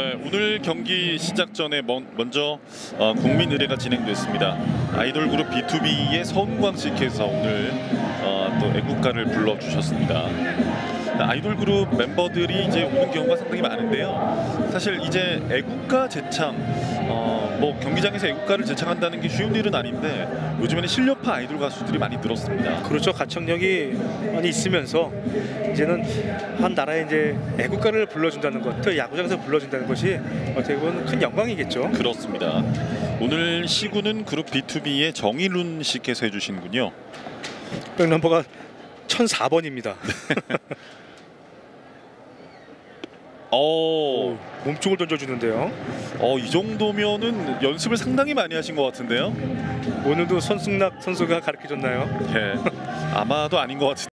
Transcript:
오늘 경기 시작 전에 먼- 먼저 어, 국민 의례가 진행됐습니다. 아이돌 그룹 B2B의 서은광 씨께서 오늘 어, 또 애국가를 불러주셨습니다. 아이돌 그룹 멤버들이 이제 오는 경우가 상당히 많은데요. 사실 이제 애국가 제창, 어, 뭐 경기장에서 애국가를 제창한다는 게 쉬운 일은 아닌데 요즘에는 실력파 아이돌 가수들이 많이 늘었습니다. 그렇죠. 가창력이 많이 있으면서 이제는 한 나라의 이제 애국가를 불러준다는 것, 또 야구장에서 불러준다는 것이 어떻게 보면 큰 영광이겠죠. 그렇습니다. 오늘 시구는 그룹 B2B의 정일훈 씨께서 해주신군요. 백 넘버가 1004번입니다. 어, 몸쪽을 던져주는데요. 어, 이 정도면은 연습을 상당히 많이 하신 것 같은데요. 오늘도 손승락 선수가 가르쳐줬나요? 예, 아마도 아닌 것 같은데.